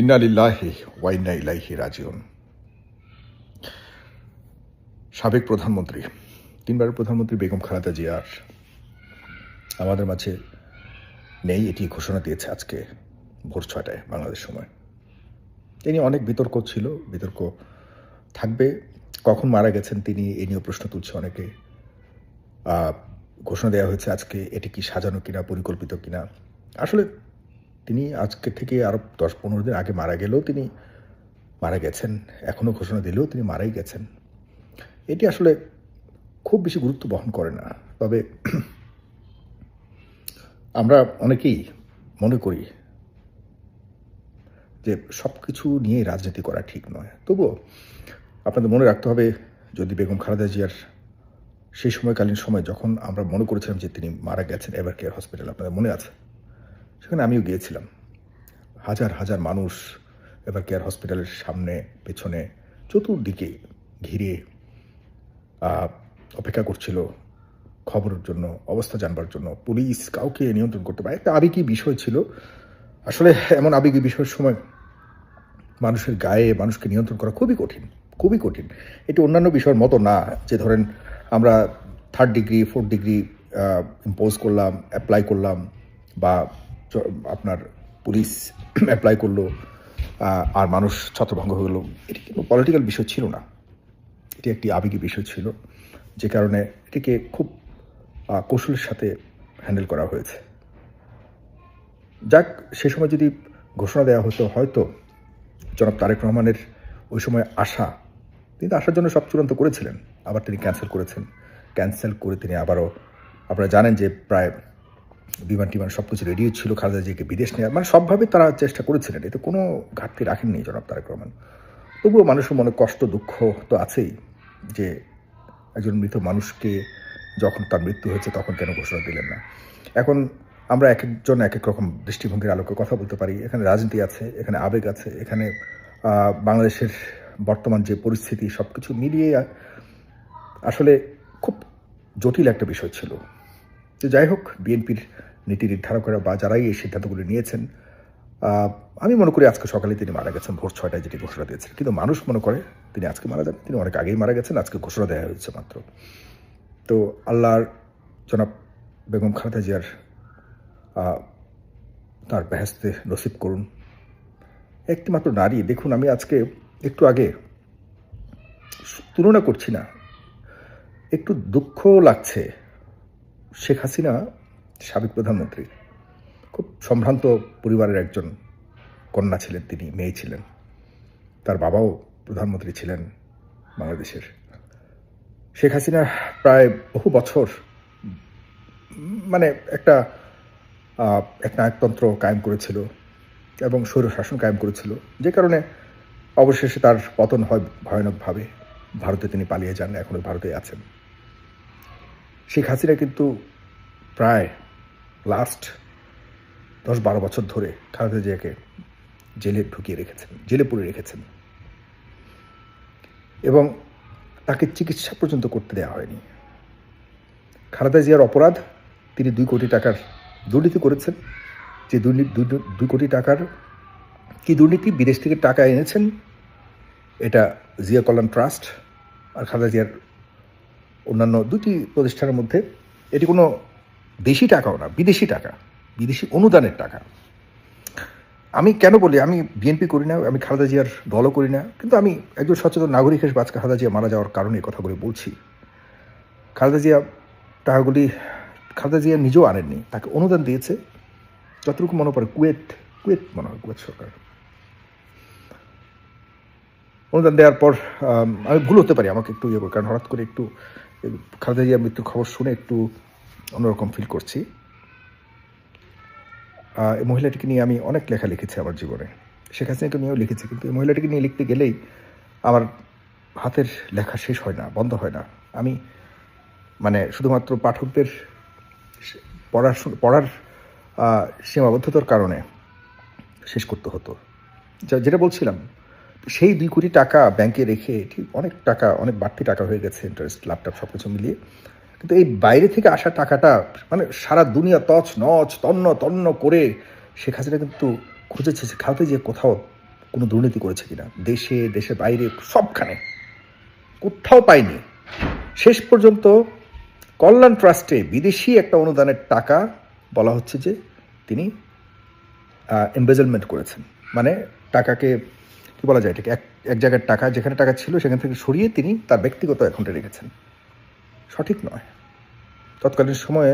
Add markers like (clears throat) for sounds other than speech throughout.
ইন্নালিল্লাহি ওয়াইন্না ইলাইহি রাজিউন সাবেক প্রধানমন্ত্রী, তিনবারের প্রধানমন্ত্রী বেগম খালেদা জিয়ার আমাদের মাঝে নেই এটি ঘোষণা দিয়েছে আজকে ভোর ছয়টায় বাংলাদেশ সময়। তিনি অনেক বিতর্ক ছিল, বিতর্ক থাকবে, কখন মারা গেছেন তিনি এ নিয়েও প্রশ্ন তুলছে অনেকে। ঘোষণা দেওয়া হয়েছে আজকে এটি কি সাজানো কিনা, পরিকল্পিত কিনা। আসলে তিনি আজকে থেকে আরও দশ পনেরো দিন আগে মারা গেলেও তিনি মারা গেছেন এখনও ঘোষণা দিলেও তিনি মারাই গেছেন। এটি আসলে খুব বেশি গুরুত্ব বহন করে না। তবে আমরা অনেকেই মনে করি যে সব কিছু নিয়ে রাজনীতি করা ঠিক নয়। তবুও আপনাদের মনে রাখতে হবে, যদি বেগম খালেদা জিয়ার সেই সময়কালীন সময় যখন আমরা মনে করেছিলাম যে তিনি মারা গেছেন এভার কেয়ার হসপিটাল আপনাদের মনে আছে? সেখানে আমিও গিয়েছিলাম। হাজার হাজার মানুষ এভার কেয়ার হসপিটালের সামনে, পেছনে, চতুর্দিকে ঘিরে অপেক্ষা করছিল খবরের জন্য, অবস্থা জানবার জন্য। পুলিশ কাউকে নিয়ন্ত্রণ করতে পারে, একটা আবেগী বিষয় ছিল। আসলে এমন আবেগী বিষয়ের সময় মানুষের গায়ে মানুষকে নিয়ন্ত্রণ করা খুবই কঠিন খুবই কঠিন। এটি অন্যান্য বিষয়ের মতো না, যে ধরেন আমরা third degree fourth degree impose করলাম অ্যাপ্লাই করলাম, বা আপনার পুলিশ অ্যাপ্লাই করল আর মানুষ ছত্রভঙ্গ হয়ে গেলো। এটি কিন্তু পলিটিক্যাল বিষয় ছিল না। এটি একটি আবেগী বিষয় ছিল, যে কারণে এটিকে খুব কৌশলের সাথে হ্যান্ডেল করা হয়েছে। যাক, সে সময় যদি ঘোষণা দেওয়া হতো, হয়তো জনাব তারেক রহমানের ওই সময় আশা, তিনি আসার জন্য সব চূড়ান্ত করেছিলেন, আবার তিনি ক্যান্সেল করেছেন। ক্যান্সেল করে তিনি আবারও, আপনারা জানেন যে প্রায় বিমান টিমান সব কিছু রেডি ছিল, খালেদা জিয়াকে বিদেশ নেওয়ার মানে সবভাবে তারা চেষ্টা করেছিলেন। এতে কোনো ঘাটতি রাখেননি জনাব তারেক রহমান। তবুও মানুষের মনে কষ্ট, দুঃখ তো আছেই যে একজন মৃত মানুষকে যখন তার মৃত্যু হয়েছে তখন কেন ঘোষণা দিলেন না। এখন আমরা এক একজন এক এক রকম দৃষ্টিভঙ্গির আলোকে কথা বলতে পারি। এখানে রাজনীতি আছে, এখানে আবেগ আছে, এখানে বাংলাদেশের বর্তমান যে পরিস্থিতি সব কিছু মিলিয়ে, আসলে খুব জটিল একটা বিষয় ছিল। তো যাই হোক, বিএনপির নীতি নির্ধারকরা বা যারাই এই সিদ্ধান্তগুলি নিয়েছেন আমি মনে করি আজকে সকালে তিনি মারা গেছেন, ভোর ছয়টায় যেটি ঘোষণা দিয়েছেন কিন্তু মানুষ মনে করে তিনি আজকে মারা যান, তিনি অনেক আগেই মারা গেছেন, আজকে ঘোষণা দেওয়া হয়েছে মাত্র। তো আল্লাহর জনাব বেগম খালেদা জিয়ার তার বেহেস্তে নসিব করুন। একটি মাত্র নারী, দেখুন আমি আজকে একটু আগে তুলনা করছি না, একটু দুঃখ লাগছে। শেখ হাসিনা সাবেক প্রধানমন্ত্রী। খুব সম্ভ্রান্ত পরিবারের একজন কন্যা ছিলেন তিনি, মেয়ে ছিলেন। তার বাবাও প্রধানমন্ত্রী ছিলেন বাংলাদেশের। শেখ হাসিনা প্রায় বহু বছর মানে একটা এক নায়কতন্ত্র কায়েম করেছিল এবং স্বৈর শাসন কায়েম করেছিল, যে কারণে অবশেষে তার পতন হয় ভয়ানকভাবে। ভারতে তিনি পালিয়ে যান এখনও ভারতে আছেন। শেখ হাসিনা কিন্তু প্রায় লাস্ট দশ বারো বছর ধরে খালেদা জিয়াকে জেলে ঢুকিয়ে রেখেছেন, জেলে পুরে রেখেছেন। এবং তাকে চিকিৎসা পর্যন্ত করতে দেওয়া হয়নি। খালেদা জিয়ার অপরাধ, তিনি দুই কোটি টাকার দুর্নীতি করেছেন। যে দুর্নীতি দুই কোটি টাকার কি দুর্নীতি, বিদেশ থেকে টাকা এনেছেন, এটা জিয়া কল্যাণ ট্রাস্ট আর খালেদা জিয়ার অন্যান্য দুটি প্রতিষ্ঠানের মধ্যে, এটি কোনো দেশি টাকাও না, বিদেশি টাকা, বিদেশি অনুদানের টাকা। আমি কেন বলি, আমি বিএনপি করি না, আমি খালেদা জিয়ার দলও করি না, কিন্তু আমি একজন সচেতন নাগরিক হিসেবে আজকে খালেদা জিয়া মারা যাওয়ার কারণে কথাগুলি বলছি। খালেদা জিয়া টাকাগুলি খালেদা জিয়া নিজেও আনেননি, তাকে অনুদান দিয়েছে যতটুকু মনে পড়ে, কুয়েত কুয়েত মনে হয়, কুয়েত সরকার। অনুদান দেওয়ার পর আমি ভুল হতে পারি, আমাকে একটু ইয়ে করে কারণ হঠাৎ করে একটু খালেদা জিয়ার মৃত্যুর খবর শুনে একটু অন্যরকম ফিল করছি। এই মহিলাটিকে নিয়ে আমি অনেক লেখা লিখেছি আমার জীবনে। শেখ হাসিনাকে নিয়েও লিখেছি, কিন্তু এই মহিলাটিকে নিয়ে লিখতে গেলেই আমার হাতের লেখা শেষ হয় না, বন্ধ হয় না। আমি মানে শুধুমাত্র পাঠকদের পড়ার পড়ার সীমাবদ্ধতার কারণে শেষ করতে হতো। যেটা বলছিলাম সেই দুই কোটি টাকা ব্যাংকে রেখে ঠিক অনেক টাকা, অনেক বাড়তি টাকা হয়ে গেছে ইন্টারেস্ট ল্যাপটপ সব কিছু মিলিয়ে। কিন্তু এই বাইরে থেকে আসা টাকাটা মানে সারা দুনিয়া তছ নচ, তন্ন তন্ন করে শেখ হাসিনা কিন্তু খুঁজেছে যে খালতে যে কোথাও কোনো দুর্নীতি করেছে কিনা। দেশে, দেশের বাইরে, সবখানে। কোথাও পায়নি। শেষ পর্যন্ত কল্যাণ ট্রাস্টে বিদেশি একটা অনুদানের টাকা বলা হচ্ছে যে তিনি এমবেজলমেন্ট করেছেন। মানে টাকাকে বলা যায় এটাকে? এক এক জায়গার টাকা, যেখানে টাকা ছিল সেখান থেকে সরিয়ে তিনি তার ব্যক্তিগত অ্যাকাউন্টে রেখেছেন। সঠিক নয়। তৎকালীন সময়ে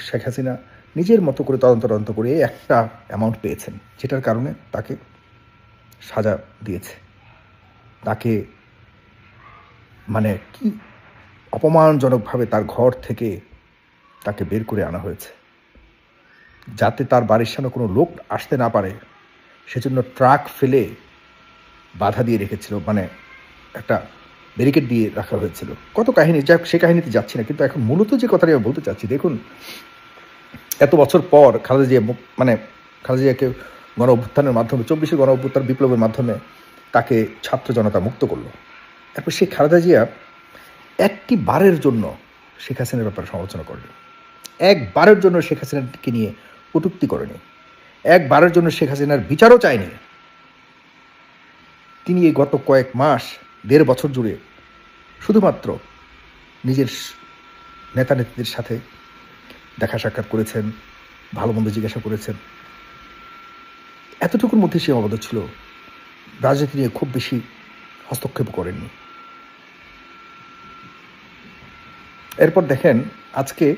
শেখ হাসিনা নিজের মতো করে তদন্ত তদন্ত করে একটা অ্যামাউন্ট পেয়েছেন, যেটার কারণে তাকে সাজা দিয়েছে। তাকে মানে কি অপমানজনকভাবে তার ঘর থেকে তাকে বের করে আনা হয়েছে। যাতে তার বাড়ির সামনে কোনো লোক আসতে না পারে, সেজন্য ট্রাক ফেলে বাধা দিয়ে রেখেছিল মানে একটা ব্যারিকেড দিয়ে রাখা হয়েছিল। কত কাহিনী, যাক, সে কাহিনীতে যাচ্ছি না, কিন্তু এখন মূলত যে কথাটি আমি বলতে চাচ্ছি, দেখুন, এত বছর পর খালেদা জিয়া মানে খালেদা জিয়াকে গণ অভ্যুত্থানের মাধ্যমে, চব্বিশে গণ অভ্যুত্থান বিপ্লবের মাধ্যমে তাকে ছাত্র জনতা মুক্ত করল। এরপর সেই খালেদা জিয়া একটি বারের জন্য শেখ হাসিনার ব্যাপারে সমালোচনা করেনি একবারের জন্য শেখ হাসিনাকে নিয়ে কটুক্তি করেনি। একবারের জন্য শেখ হাসিনার বিচারও চায়নি। তিনি এই গত কয়েক মাস, দেড় বছর জুড়ে শুধুমাত্র নিজের নেতা নেত্রীদের সাথে দেখা সাক্ষাৎ করেছেন, ভালো মন্দ জিজ্ঞাসা করেছেন। এতটুকুর মধ্যে সীমাবদ্ধ ছিল। রাজনীতি নিয়ে খুব বেশি হস্তক্ষেপ করেননি। এরপর দেখেন, আজকে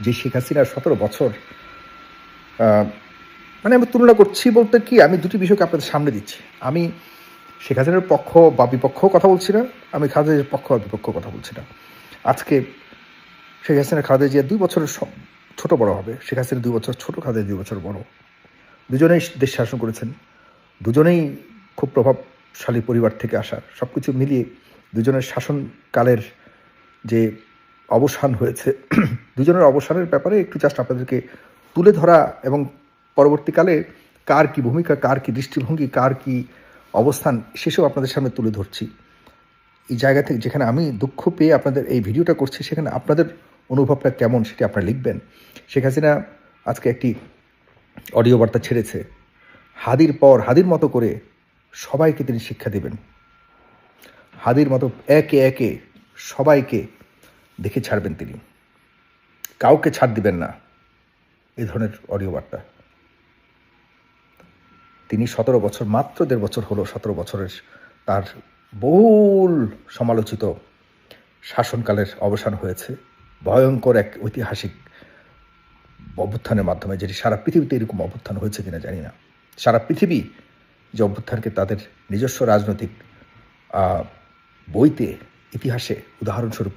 যে শেখ হাসিনার সতেরো বছর মানে আমি তুলনা করছি বলতে কি, আমি দুটি বিষয়কে আপনাদের সামনে দিচ্ছি। আমি শেখ হাসিনার পক্ষ বা বিপক্ষ কথা বলছি না, আমি খালেদার পক্ষ বা বিপক্ষ কথা বলছি না। আজকে শেখ হাসিনা খালেদা জিয়া দুই বছরের ছোট বড় হবে, শেখ হাসিনা দুই বছর ছোট, খালেদা দুই বছর বড়। দুজনেই দেশ শাসন করেছেন, দুজনেই খুব প্রভাবশালী পরিবার থেকে আসা সব কিছু মিলিয়ে দুজনের শাসনকালের যে অবসান হয়েছে, (clears throat) দুজনের অবসানের ব্যাপারে একটু জাস্ট আপনাদেরকে তুলে ধরা এবং পরবর্তীকালে কার কি ভূমিকা, কার কি দৃষ্টিভঙ্গি, কার কি অবস্থান, সেসব আপনাদের সামনে তুলে ধরছি। এই জায়গা থেকে যেখানে আমি দুঃখ পেয়ে আপনাদের এই ভিডিওটা করছি, সেখানে আপনাদের অনুভবটা কেমন সেটি আপনারা লিখবেন। শেখ হাসিনা আজকে একটি অডিও বার্তা ছেড়েছে, হাদির পর হাদির মতো করে সবাইকে তিনি শিক্ষা দেবেন। হাদির মতো একে একে সবাইকে দেখে ছাড়বেন তিনি। কাউকে ছাড় দিবেন না, এ ধরনের অডিও বার্তা। তিনি সতেরো বছর, মাত্র দেড় বছর হলো সতেরো বছরের তার বহুল সমালোচিত শাসনকালের অবসান হয়েছে। ভয়ঙ্কর এক ঐতিহাসিক অভ্যুত্থানের মাধ্যমে, যেটি সারা পৃথিবীতে এরকম অভ্যুত্থান হয়েছে কিনা জানি না। সারা পৃথিবী যে অভ্যুত্থানকে তাদের নিজস্ব রাজনৈতিক বইতে, ইতিহাসে উদাহরণস্বরূপ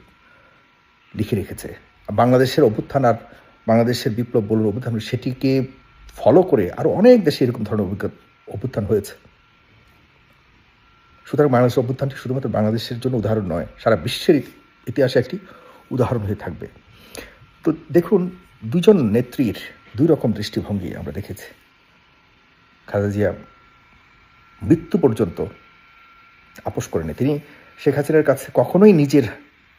লিখে রেখেছে। বাংলাদেশের অভ্যুত্থান আর বাংলাদেশের বিপ্লব বলুন, অভ্যুত্থান সেটিকে ফলো করে আরও অনেক দেশে এরকম ধরনের অভিজ্ঞতা অভ্যুত্থান হয়েছে। সুতরাং বাংলাদেশের অভ্যুত্থানটি শুধুমাত্র বাংলাদেশের জন্য উদাহরণ নয়, সারা বিশ্বের ইতি- ইতিহাসে একটি উদাহরণ হয়ে থাকবে। তো দেখুন, দুজন নেত্রীর দুই রকম দৃষ্টিভঙ্গি আমরা দেখেছি। খালেদা জিয়া মৃত্যু পর্যন্ত আপোষ করেনি। তিনি শেখ হাসিনার কাছে কখনোই নিজের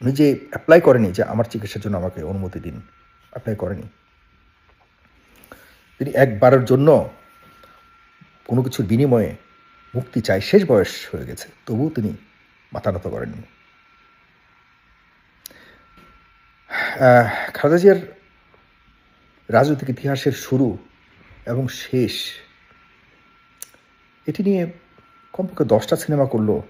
নিজে অ্যাপ্লাই করেনি যে, আমার চিকিৎসার জন্য আমাকে অনুমতি দিন। অ্যাপ্লাই করেনি। তিনি একবারের জন্য কোনো কিছুর বিনিময়ে মুক্তি চাই। শেষ বয়স হয়ে গেছে তবুও তিনি মাথা নত করেননি। আহ, খালেদা জিয়ার রাজনৈতিক ইতিহাসের শুরু এবং শেষ এটি নিয়ে কমপক্ষে দশটা সিনেমা করল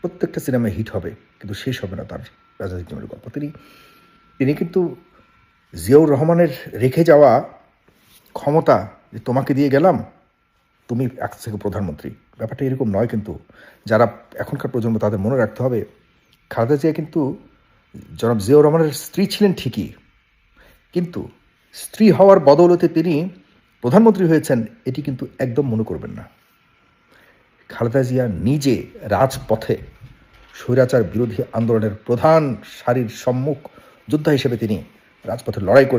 প্রত্যেকটা সিনেমায় হিট হবে কিন্তু শেষ হবে না তার রাজনৈতিক জীবনের গল্প। তিনি তিনি কিন্তু জিয়াউর রহমানের রেখে যাওয়া ক্ষমতা যে তোমাকে দিয়ে গেলাম, তুমি এক থেকে প্রধানমন্ত্রী। ব্যাপারটা এরকম নয় কিন্তু, যারা এখনকার প্রজন্ম তাদের মনে রাখতে হবে, খালেদা জিয়া কিন্তু জনাব জিয়াউর রহমানের স্ত্রী ছিলেন ঠিকই, কিন্তু স্ত্রী হওয়ার বদৌলতে তিনি প্রধানমন্ত্রী হয়েছেন, এটি কিন্তু একদম মনে করবেন না। খালেদা জিয়া নিজে রাজপথে স্বৈরাচার বিরোধী আন্দোলনের প্রধান সারির সম্মুখ যোদ্ধা হিসেবে তিনি রাজপথে লড়াই করে